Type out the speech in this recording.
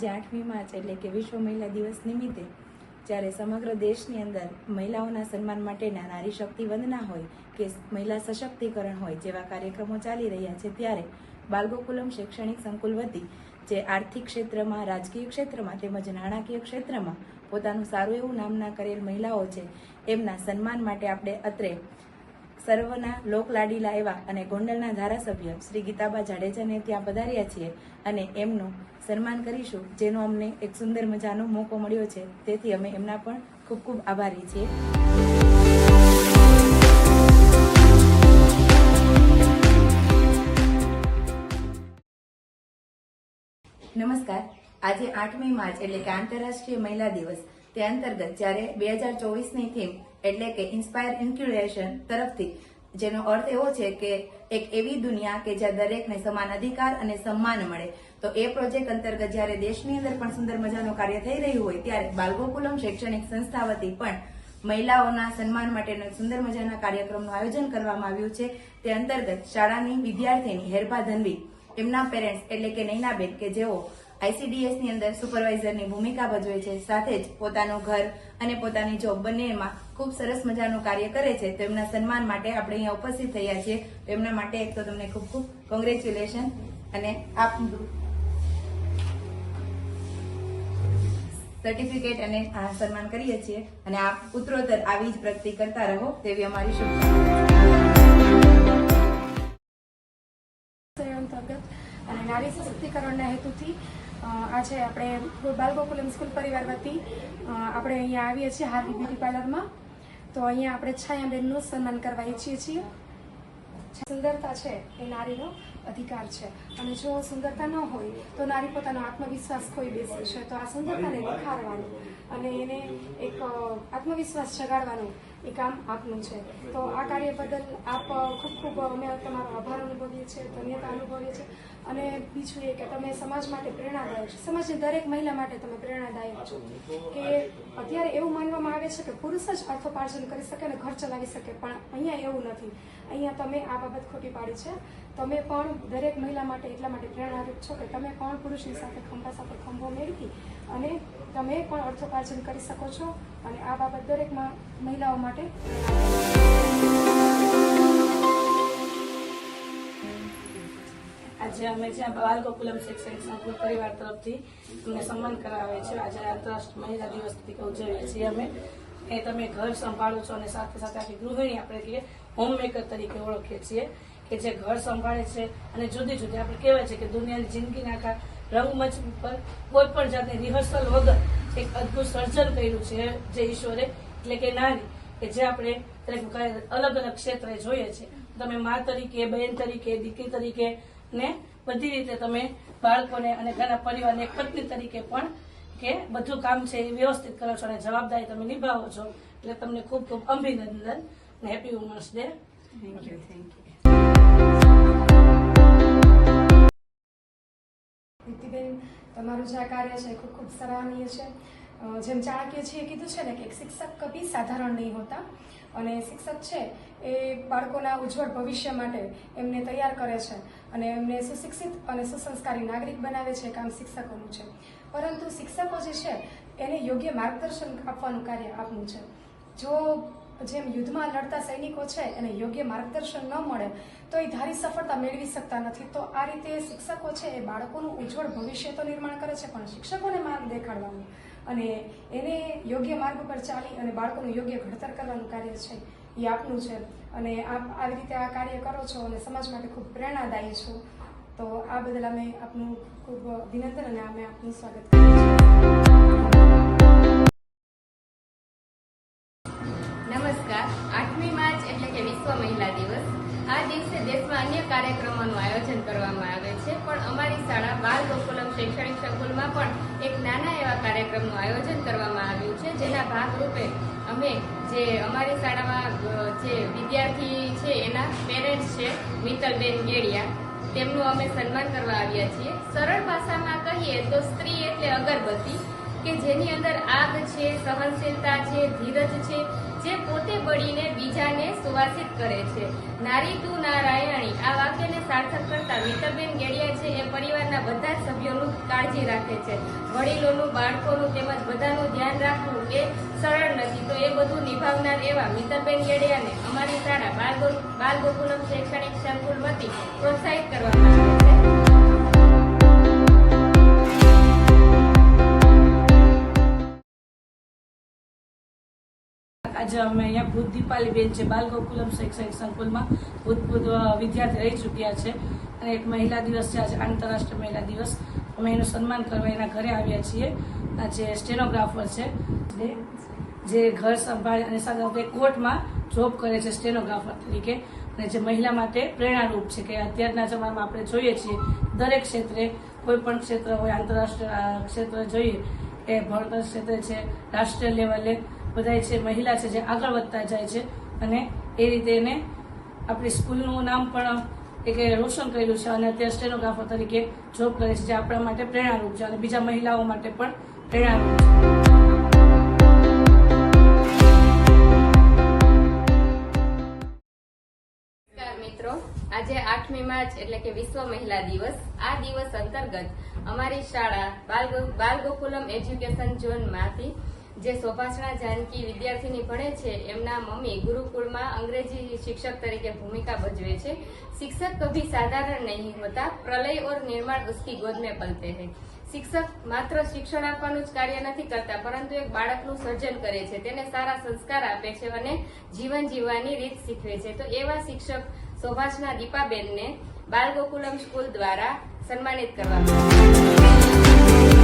આજે આઠમી માર્ચ એટલે કે વિશ્વ મહિલા દિવસ નિમિત્તે, જ્યારે સમગ્ર દેશની અંદર મહિલાઓના સન્માન માટેના નારી શક્તિ વંદના હોય કે મહિલા સશક્તિકરણ હોય જેવા કાર્યક્રમો ચાલી રહ્યા છે, ત્યારે બાલગોકુલમ શૈક્ષણિક સંકુલ વતી, જે આર્થિક ક્ષેત્રમાં, રાજકીય ક્ષેત્રમાં તેમજ નાણાકીય ક્ષેત્રમાં પોતાનું સારું એવું નામના કરેલ મહિલાઓ છે, એમના સન્માન માટે આપણે અત્રે સર્વના લોકલાડીલા એવા અને ગોંડલના ધારાસભ્ય શ્રી ગીતાબા જાડેજાને ત્યાં પધાર્યા છીએ અને એમનું સન્માન કરીશું, જેનો અમને એક સુંદર મજાનો મોકો મળ્યો છે. તેથી અમે એમના પણ ખૂબ ખૂબ આભારી છીએ. નમસ્કાર. આજે આઠમી માર્ચ એટલે કે આંતરરાષ્ટ્રીય મહિલા દિવસ. તે અંતર્ગત જ્યારે બે હજાર ચોવીસની થીમ એટલે કે ઇન્સ્પાયર ઇન્ક્યુલેશન તરફથી, જેનો અર્થ એવો છે કે એક એવી દુનિયા કે જ્યાં દરેકને સમાન અધિકાર અને સન્માન મળે, તો એ પ્રોજેક્ટ અંતર્ગત જ્યારે દેશની અંદર પણ સુંદર મજાનું કાર્ય થઈ રહ્યું હોય ત્યારે બાલગોકુલમ શૈક્ષણિક સંસ્થા વતી પણ મહિલાઓના સન્માન માટેનો સુંદર મજાના કાર્યક્રમનું આયોજન કરવામાં આવ્યું છે. તે અંતર્ગત શાળાની વિદ્યાર્થીની હેરભા ધનવી, એમના પેરેન્ટ્સ એટલે કે નૈનાબેન કે જેઓ આઈસીડીએસની અંદર સુપરવાઇઝરની ભૂમિકા ભજવે છે, સાથે જ પોતાનું ઘર અને પોતાની જોબ બંનેમાં ખૂબ સરસ મજાનું કાર્ય કરે છે. તેમના સન્માન માટે આપણે અહીંયા ઉપસ્થિત થયા છીએ. તેમના માટે એક તો તમને ખૂબ ખૂબ કોંગ્રેચ્યુલેશન અને આપ સર્ટિફિકેટ અને સન્માન કરીએ છીએ અને આપ ઉત્તરોત્તર આવી જ પ્રગતિ કરતા રહો તેવી અમારી શુભકામના. નારી સશક્તિકરણના હેતુથી આજે આપણે બાલગોકુલમ સ્કૂલ પરિવાર વતી આપણે અહીંયા આવીએ છીએ હાર્વી બ્યુટી પાર્લરમાં. તો અહીંયા આપણે છાયાબેનનું સન્માન કરવા ઈચ્છીએ છીએ. સુંદરતા છે એ નારીનો અધિકાર છે. અને જો સુંદરતા ન હોય, તો નારી પોતાનો આત્મવિશ્વાસ ખોઈ બેસે છે. તો આ સુંદરતાને નિખારવાનું અને એને એક આત્મવિશ્વાસ જગાડવાનું એ કામ આપનું છે. તો આ કાર્ય બદલ આપ ખૂબ ખૂબ અમે તમારો આભાર અનુભવીએ છીએ, ધન્યતા અનુભવીએ છીએ. અને બીજું એ કે તમે સમાજ માટે પ્રેરણાદાયક છો. સમાજની દરેક મહિલા માટે તમે પ્રેરણાદાયક છો. કે અત્યારે એવું માનવામાં આવે છે કે પુરુષ જ અર્થોપાર્જન કરી શકે અને ઘર ચલાવી શકે, પણ અહીંયા એવું નથી. અહીંયા તમે આ બાબત ખોટી પાડી છે. તમે પણ દરેક મહિલા માટે એટલા માટે પ્રેરણારૂપ છો કે તમે પણ પુરુષની સાથે ખંભા સાથે ખંભો મેળવી અને તમે પણ અર્થોપાર્જન કરી શકો છો. અને આ બાબત દરેક મહિલાઓ માટે આજે અમે જ્યાં બાલગોકુલમ શૈક્ષણિક સંકુલ પરિવાર તરફથી અમને સન્માન કરાવે છે. આજે આંતરરાષ્ટ્રીય મહિલા દિવસ તરીકે ઉજવીએ છીએ અમે. એ તમે ઘર સંભાળો છો અને સાથે સાથે આખી ગૃહિણી આપણે કહીએ હોમમેકર તરીકે ઓળખીએ છીએ કે જે ઘર સંભાળે છે અને જુદી જુદી આપણે કહેવાય છે કે દુનિયાની જિંદગીના આખા રંગમંચ ઉપર કોઈ પણ જાતની રિહર્સલ વગર એક અદ્ભુત સર્જન કર્યું છે જે ઈશ્વરે. એટલે કે નારી કે જે આપણે અલગ અલગ ક્ષેત્રે જોઈએ છે. તમે મા તરીકે બહેન તરીકે દીકરી તરીકે ને બધી રીતે તમે બાળકોને અને ઘરના પરિવારને એક પત્ની તરીકે પણ કે બધું કામ છે એ વ્યવસ્થિત કરો છો અને જવાબદારી તમે નિભાવો છો. એટલે તમને ખૂબ ખૂબ અભિનંદન ને happy women's day thank you thank you Diptiben તમારું જે આ કાર્ય છે એ ખૂબ ખૂબ સરાહનીય છે. જેમ ચાણક્યજીએ કીધું છે ને કે શિક્ષક કભી સાધારણ નહીં હોતા. અને શિક્ષક છે એ બાળકોના ઉજ્જવળ ભવિષ્ય માટે એમને તૈયાર કરે છે અને એમને સુશિક્ષિત અને સુસંસ્કારી નાગરિક બનાવે છે કામ શિક્ષકોનું છે. પરંતુ શિક્ષકો જે છે એને યોગ્ય માર્ગદર્શન આપવાનું કાર્ય આપનું છે. જો જેમ યુદ્ધમાં લડતા સૈનિકો છે એને યોગ્ય માર્ગદર્શન ન મળે, તો એ ધારી સફળતા મેળવી શકતા નથી. તો આ રીતે શિક્ષકો છે એ બાળકોનું ઉજ્જવળ ભવિષ્ય તો નિર્માણ કરે છે, પણ શિક્ષકોને માર્ગ દેખાડવાનું અને એને યોગ્ય માર્ગ ઉપર ચાલી અને બાળકોનું યોગ્ય ઘડતર કરવાનું કાર્ય છે, એ આપનું છે. અને આપ આવી રીતે આ કાર્ય કરો છો અને સમાજ માટે ખૂબ પ્રેરણાદાયી છો, તો આ બદલ અમે આપનું ખૂબ અભિનંદન અને અમે આપનું સ્વાગત કરીએ નમસ્કાર. આઠમી માર્ચ એટલે કે વિશ્વ મહિલા દિવસ. આ દિવસે દેશમાં અન્ય કાર્યક્રમોનું આયોજન કરવામાં આવે છે, પણ અમારી શાળા બાલ ગોકુલમ શૈક્ષણિક સંકુલમાં પણ એક નાના એવા કાર્યક્રમનું આયોજન કરવામાં આવ્યું છે, જેના ભાગરૂપે અમે જે અમારી શાળામાં જે વિદ્યાર્થી છે એના પેરેન્ટ્સ છે, મિત્તલબેન ગેડિયા, તેમનું અમે સન્માન કરવા આવ્યા છીએ. સરળ ભાષામાં કહીએ તો સ્ત્રી એટલે અગરબત્તી, કે જેની અંદર આગ છે, સહનશીલતા છે, ધીરજ છે બળીને બીજાને સુવાસિત કરે છે. નારી તું નારાયણી, આ વાક્યને સાર્થક કરતા મિત્રબેન ગેડિયા છે એ પરિવારના બધા જ સભ્યોનું કાળજી રાખે છે. વડીલોનું, બાળકોનું તેમજ બધાનું ધ્યાન રાખવું એ સરળ નથી. તો એ બધું નિભાવનાર એવા મિતરબેન ગેડિયાને અમારી શાળા બાલ બાલગોકુલમ બાલ ગોકુલમ શૈક્ષણિક સંકુલ વતી પ્રોત્સાહિત કરવામાં આવે છે. આજે અમે અહીંયા ભૂત દીપાલીબેન છે, બાલ ગોકુલમ શૈક્ષણિક સંકુલમાં ભૂતપૂર્વ વિદ્યાર્થી રહી ચૂક્યા છે અને એક મહિલા દિવસ છે, આજે આંતરરાષ્ટ્રીય મહિલા દિવસ. અમે એનું સન્માન કરવા એના ઘરે આવ્યા છીએ. જે સ્ટેનોગ્રાફર છે. જે- ઘર સંભાળે અને સાથે કોર્ટમાં જોબ કરે છે સ્ટેનોગ્રાફર તરીકે. અને જે મહિલા માટે પ્રેરણારૂપ છે કે અત્યારના જમાનામાં આપણે જોઈએ છીએ દરેક ક્ષેત્રે, કોઈ પણ ક્ષેત્ર હોય, આંતરરાષ્ટ્રીય ક્ષેત્ર જોઈએ, એ ભણતર ક્ષેત્રે છે, રાષ્ટ્રીય લેવલે બધાય છે, મહિલા છે, જે આગળ વધતા જાય છે. અને એ રીતે એને આપણી સ્કૂલનું નામ પણ, એ રોશન કર્યું છે અને અત્યારે સ્ટેનોગ્રાફર તરીકે જોબ કરે છે, જે આપણા માટે પ્રેરણારૂપ છે અને બીજા મહિલાઓ માટે પણ પ્રેરણારૂપ છે. આજે આઠમી માર્ચ એટલે કે વિશ્વ મહિલા દિવસ. આ દિવસ અંતર્ગત અમારી શાળા બાલ બાલગોકુલમ એજ્યુકેશન ઝોનમાંથી જે શોભાષણા જાનકી વિદ્યાર્થીની ભણે છે, એમના મમ્મી ગુરુકુળમાં અંગ્રેજી શિક્ષક તરીકે ભૂમિકા ભજવે છે. શિક્ષક કભી સાધારણ નહીં હોતા, પ્રલય ઓર નિર્માણ ઉસકી ગોદ પલતે હૈ. શિક્ષક માત્ર શિક્ષણ આપવાનું જ કાર્ય નથી કરતા, પરંતુ એક બાળકનું સર્જન કરે છે. તેને સારા સંસ્કાર આપે છે અને જીવન જીવવાની રીત શીખવે છે. તો એવા શિક્ષક શોભાષના દીપાબેનને બાલ ગોકુલમ સ્કૂલ દ્વારા સન્માનિત કરવામાં.